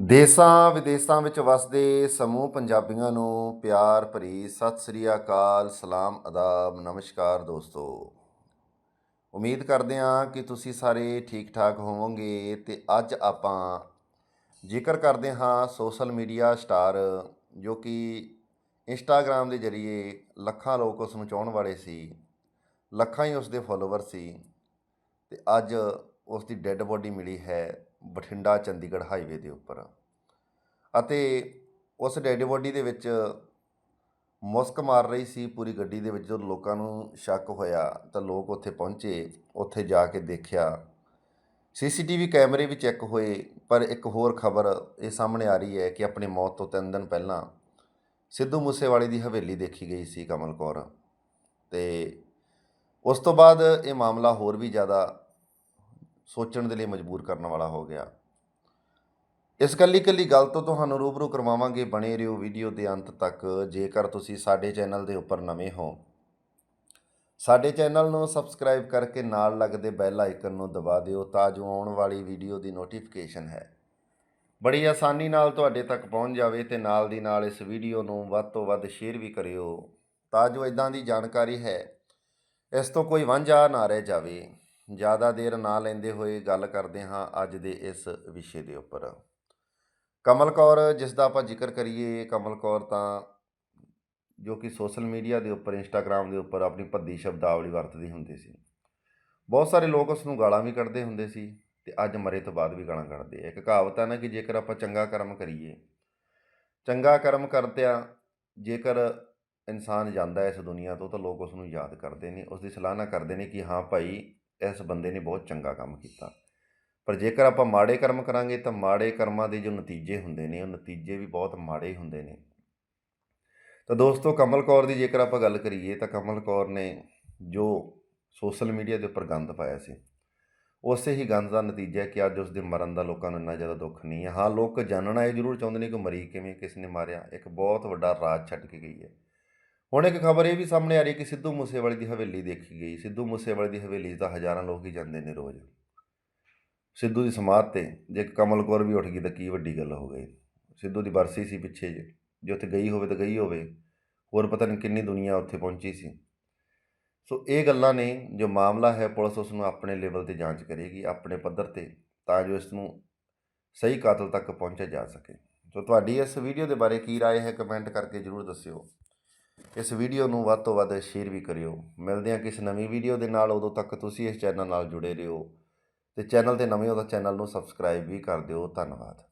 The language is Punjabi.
ਦੇਸਾਂ ਵਿਦੇਸਾਂ ਵਿੱਚ ਵਸਦੇ ਸਮੂਹ ਪੰਜਾਬੀਆਂ ਨੂੰ ਪਿਆਰ ਭਰੀ ਸਤਿ ਸ੍ਰੀ ਅਕਾਲ, ਸਲਾਮ, ਅਦਾਬ, ਨਮਸਕਾਰ ਦੋਸਤੋ। ਉਮੀਦ ਕਰਦੇ ਹਾਂ ਕਿ ਤੁਸੀਂ ਸਾਰੇ ਠੀਕ ਠਾਕ ਹੋਵੋਗੇ ਤੇ ਅੱਜ ਆਪਾਂ ਜ਼ਿਕਰ ਕਰਦੇ ਹਾਂ ਸੋਸ਼ਲ ਮੀਡੀਆ ਸਟਾਰ ਜੋ ਕਿ ਇੰਸਟਾਗ੍ਰam ਦੇ ਜ਼ਰੀਏ ਲੱਖਾਂ ਲੋਕ ਉਸ ਨੂੰ ਚਾਹਣ ਵਾਲੇ ਸੀ, ਲੱਖਾਂ ਹੀ ਉਸ ਦੇ ਫਾਲੋਵਰ ਸੀ ਤੇ ਅੱਜ ਉਸ ਦੀ ਡੈੱਡ ਬੋਡੀ ਮਿਲੀ ਹੈ ਬਠਿੰਡਾ ਚੰਡੀਗੜ੍ਹ ਹਾਈਵੇ ਦੇ ਉੱਪਰ। ਅਤੇ ਉਸ ਡੈੱਡ ਬੋਡੀ ਦੇ ਵਿੱਚ ਮੁਸਕ ਮਾਰ ਰਹੀ ਸੀ ਪੂਰੀ ਗੱਡੀ ਦੇ ਵਿੱਚ। ਜਦੋਂ ਲੋਕਾਂ ਨੂੰ ਸ਼ੱਕ ਹੋਇਆ ਤਾਂ ਲੋਕ ਉੱਥੇ ਪਹੁੰਚੇ, ਉੱਥੇ ਜਾ ਕੇ ਦੇਖਿਆ। ਸੀਸੀਟੀਵੀ ਕੈਮਰੇ ਵੀ ਚੈੱਕ ਹੋਏ, ਪਰ ਇੱਕ ਹੋਰ ਖਬਰ ਇਹ ਸਾਹਮਣੇ ਆ ਰਹੀ ਹੈ ਕਿ ਆਪਣੀ ਮੌਤ ਤੋਂ ਤਿੰਨ ਦਿਨ ਪਹਿਲਾਂ ਸਿੱਧੂ ਮੂਸੇਵਾਲੇ ਦੀ ਹਵੇਲੀ ਦੇਖੀ ਗਈ ਸੀ ਕਮਲ ਕੌਰ। ਤੇ ਉਸ ਤੋਂ ਬਾਅਦ ਇਹ ਮਾਮਲਾ ਹੋਰ ਵੀ ਜ਼ਿਆਦਾ ਸੋਚਣ ਦੇ ਲਈ ਮਜਬੂਰ ਕਰਨ ਵਾਲਾ ਹੋ ਗਿਆ। ਇਸ ਕੱਲੀ ਕੱਲੀ ਗੱਲ ਤੋਂ ਤੁਹਾਨੂੰ ਰੂਬਰੂ ਕਰਵਾਵਾਂਗੇ ਬਣੇ ਰਹੋ ਵੀਡੀਓ ਦੇ ਅੰਤ ਤੱਕ। ਜੇਕਰ ਤੁਸੀਂ ਸਾਡੇ ਚੈਨਲ ਦੇ ਉੱਪਰ ਨਵੇਂ ਹੋ, ਸਾਡੇ ਚੈਨਲ ਨੂੰ ਸਬਸਕ੍ਰਾਈਬ ਕਰਕੇ ਨਾਲ ਲੱਗਦੇ ਬੈਲ ਆਈਕਨ ਨੂੰ ਦਬਾ ਦਿਓ ਤਾਂ ਜੋ ਆਉਣ ਵਾਲੀ ਵੀਡੀਓ ਦੀ ਨੋਟੀਫਿਕੇਸ਼ਨ ਹੈ। ਬੜੀ ਆਸਾਨੀ ਨਾਲ ਤੁਹਾਡੇ ਤੱਕ ਪਹੁੰਚ ਜਾਵੇ ਤੇ ਨਾਲ ਦੀ ਨਾਲ ਇਸ ਵੀਡੀਓ ਨੂੰ ਵੱਧ ਤੋਂ ਵੱਧ ਸ਼ੇਅਰ ਵੀ ਕਰਿਓ। ਤਾਂ ਜੋ ਇਦਾਂ ਦੀ ਜਾਣਕਾਰੀ ਹੈ, ਇਸ ਤੋਂ ਕੋਈ ਵਾਂਝਾ ਨਾ ਰਹਿ ਜਾਵੇ। ਜ਼ਿਆਦਾ ਦੇਰ ਨਾ ਲੈਂਦੇ ਹੋਏ ਗੱਲ ਕਰਦੇ ਹਾਂ ਅੱਜ ਦੇ ਇਸ ਵਿਸ਼ੇ ਦੇ ਉੱਪਰ। ਕਮਲ ਕੌਰ ਜਿਸ ਦਾ ਆਪਾਂ ਜ਼ਿਕਰ ਕਰੀਏ, ਕਮਲ ਕੌਰ ਤਾਂ ਜੋ ਕਿ ਸੋਸ਼ਲ ਮੀਡੀਆ ਦੇ ਉੱਪਰ ਇੰਸਟਾਗ੍ਰam ਦੇ ਉੱਪਰ ਆਪਣੀ ਭੱਦੀ ਸ਼ਬਦਾਵਲੀ ਵਰਤਦੀ ਹੁੰਦੀ ਸੀ। ਬਹੁਤ ਸਾਰੇ ਲੋਕ ਉਸ ਨੂੰ ਗਾਲਾਂ ਵੀ ਕੱਢਦੇ ਹੁੰਦੇ ਸੀ ਤੇ ਅੱਜ ਮਰੇ ਤੋਂ ਬਾਅਦ ਵੀ ਗਾਲਾਂ ਕੱਢਦੇ ਆ। ਇੱਕ ਕਹਾਵਤ ਹੈ ਨਾ ਕਿ ਜੇਕਰ ਆਪਾਂ ਚੰਗਾ ਕਰਮ ਕਰੀਏ, ਚੰਗਾ ਕਰਮ ਕਰਦਿਆਂ ਜੇਕਰ ਇਨਸਾਨ ਜਾਂਦਾ ਇਸ ਦੁਨੀਆ ਤੋਂ ਤਾਂ ਲੋਕ ਉਸ ਨੂੰ ਯਾਦ ਕਰਦੇ ਨੇ ਉਸ ਦੀ ਸਲਾਹਨਾ ਕਰਦੇ ਨੇ ਕਿ ਹਾਂ ਭਾਈ ਇਸ ਬੰਦੇ ਨੇ ਬਹੁਤ ਚੰਗਾ ਕੰਮ ਕੀਤਾ। ਪਰ ਜੇਕਰ ਆਪਾਂ ਮਾੜੇ ਕਰਮ ਕਰਾਂਗੇ ਤਾਂ ਮਾੜੇ ਕਰਮਾਂ ਦੇ ਜੋ ਨਤੀਜੇ ਹੁੰਦੇ ਨੇ, ਉਹ ਨਤੀਜੇ ਵੀ ਬਹੁਤ ਮਾੜੇ ਹੁੰਦੇ ਨੇ। ਤਾਂ ਦੋਸਤੋ, ਕਮਲ ਕੌਰ ਦੀ ਜੇਕਰ ਆਪਾਂ ਗੱਲ ਕਰੀਏ ਤਾਂ ਕਮਲ ਕੌਰ ਨੇ ਜੋ ਸੋਸ਼ਲ ਮੀਡੀਆ ਦੇ ਉੱਪਰ ਗੰਦ ਪਾਇਆ ਸੀ, ਉਸੇ ਹੀ ਗੰਦ ਦਾ ਨਤੀਜਾ ਕਿ ਅੱਜ ਉਸ ਦੇ ਮਰਨ ਦਾ ਲੋਕਾਂ ਨੂੰ ਇੰਨਾ ਜ਼ਿਆਦਾ ਦੁੱਖ ਨਹੀਂ ਹੈ। ਹਾਂ, ਲੋਕ ਜਾਣਨਾ ਇਹ ਜ਼ਰੂਰ ਚਾਹੁੰਦੇ ਨੇ ਕਿ ਮਰੀ ਕਿਵੇਂ, ਕਿਸ ਨੇ ਮਾਰਿਆ। ਇੱਕ ਬਹੁਤ ਵੱਡਾ ਰਾਜ ਛੱਡ ਕੇ ਗਈ ਹੈ। ਹੁਣ ਇੱਕ ਖਬਰ ਇਹ ਵੀ ਸਾਹਮਣੇ ਆ ਰਹੀ ਕਿ ਸਿੱਧੂ ਮੂਸੇਵਾਲੇ ਦੀ ਹਵੇਲੀ ਦੇਖੀ ਗਈ ਸਿੱਧੂ ਮੂਸੇਵਾਲੇ ਦੀ ਹਵੇਲੀ 'ਚ ਤਾਂ ਹਜ਼ਾਰਾਂ ਲੋਕ ਹੀ ਜਾਂਦੇ ਨੇ ਰੋਜ਼ ਸਿੱਧੂ ਦੀ ਸਮਾਧ ਤੇ ਜੇ ਕਮਲ ਕੌਰ ਵੀ ਉੱਠ ਗਈ ਤਾਂ ਕੀ ਵੱਡੀ ਗੱਲ ਹੋ ਗਈ ਸਿੱਧੂ ਦੀ ਬਰਸੀ ਸੀ ਪਿੱਛੇ ਜੇ ਜੇ ਉੱਥੇ ਗਈ ਹੋਵੇ ਤਾਂ ਗਈ ਹੋਵੇ ਹੋਰ ਪਤਾ ਨਹੀਂ ਕਿੰਨੀ ਦੁਨੀਆ ਉੱਥੇ ਪਹੁੰਚੀ ਸੀ ਸੋ ਇਹ ਗੱਲਾਂ ਨੇ ਜੋ ਮਾਮਲਾ ਹੈ ਪੁਲਿਸ ਉਸ ਨੂੰ ਆਪਣੇ ਲੈਵਲ ਤੇ ਜਾਂਚ ਕਰੇਗੀ ਆਪਣੇ ਪੱਧਰ ਤੇ ਤਾਂ ਜੋ ਇਸ ਨੂੰ ਸਹੀ ਕਾਤਲ ਤੱਕ ਪਹੁੰਚਿਆ ਜਾ ਸਕੇ ਸੋ ਤੁਹਾਡੀ ਇਸ ਵੀਡੀਓ ਦੇ ਬਾਰੇ ਕੀ رائے ਹੈ ਕਮੈਂਟ ਕਰਕੇ ਜਰੂਰ ਦੱਸਿਓ ਇਸ ਵੀਡੀਓ ਨੂੰ ਵੱਧ ਤੋਂ ਵੱਧ ਸ਼ੇਅਰ ਵੀ ਕਰਿਓ। ਮਿਲਦੇ ਹਾਂ ਕਿਸ ਨਵੀਂ ਵੀਡੀਓ ਦੇ ਨਾਲ। ਉਦੋਂ ਤੱਕ ਤੁਸੀਂ ਇਸ ਚੈਨਲ ਨਾਲ ਜੁੜੇ ਰਹੋ ਤੇ ਚੈਨਲ ਤੇ ਨਵੇਂ ਹੋ ਤਾਂ ਚੈਨਲ ਨੂੰ ਸਬਸਕ੍ਰਾਈਬ ਵੀ ਕਰ ਦਿਓ। ਧੰਨਵਾਦ।